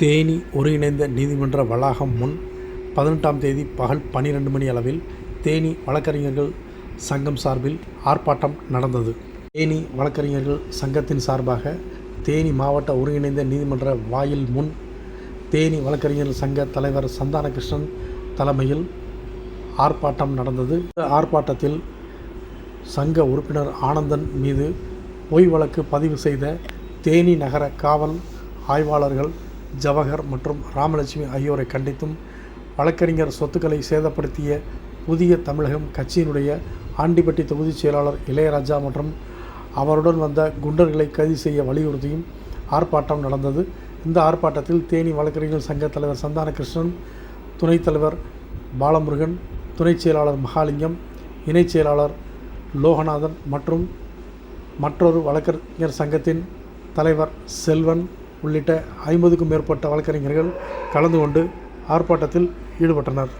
தேனி ஒருங்கிணைந்த நீதிமன்ற வளாகம் முன் பதினெட்டாம் தேதி பகல் பன்னிரண்டு மணி அளவில் தேனி வழக்கறிஞர்கள் சங்கம் சார்பில் ஆர்ப்பாட்டம் நடந்தது. தேனி வழக்கறிஞர்கள் சங்கத்தின் சார்பாக தேனி மாவட்ட ஒருங்கிணைந்த நீதிமன்ற வாயில் முன் தேனி வழக்கறிஞர்கள் சங்க தலைவர் சந்தானகிருஷ்ணன் தலைமையில் ஆர்ப்பாட்டம் நடந்தது. இந்த ஆர்ப்பாட்டத்தில் சங்க உறுப்பினர் ஆனந்தன் மீது பொய் வழக்கு பதிவு செய்த தேனி நகர காவல் ஆய்வாளர்கள் ஜவஹர் மற்றும் ராமலட்சுமி ஆகியோரை கண்டித்தும் வழக்கறிஞர் சொத்துக்களை சேதப்படுத்திய புதிய தமிழகம் கட்சியினுடைய ஆண்டிப்பட்டி தொகுதிச் செயலாளர் இளையராஜா மற்றும் அவருடன் வந்த குண்டர்களை கைது செய்ய வலியுறுத்தியும் ஆர்ப்பாட்டம் நடந்தது. இந்த ஆர்ப்பாட்டத்தில் தேனி வழக்கறிஞர் சங்க தலைவர் சந்தானகிருஷ்ணன் துணைத் தலைவர் பாலமுருகன் துணைச் செயலாளர் மகாலிங்கம் இணைச் செயலாளர் லோகநாதன் மற்றும் மற்றொரு வழக்கறிஞர் சங்கத்தின் தலைவர் செல்வன் உள்ளிட்ட ஐம்பதுக்கும் மேற்பட்ட வழக்கறிஞர்கள் கலந்து கொண்டு ஆர்ப்பாட்டத்தில் ஈடுபட்டனர்.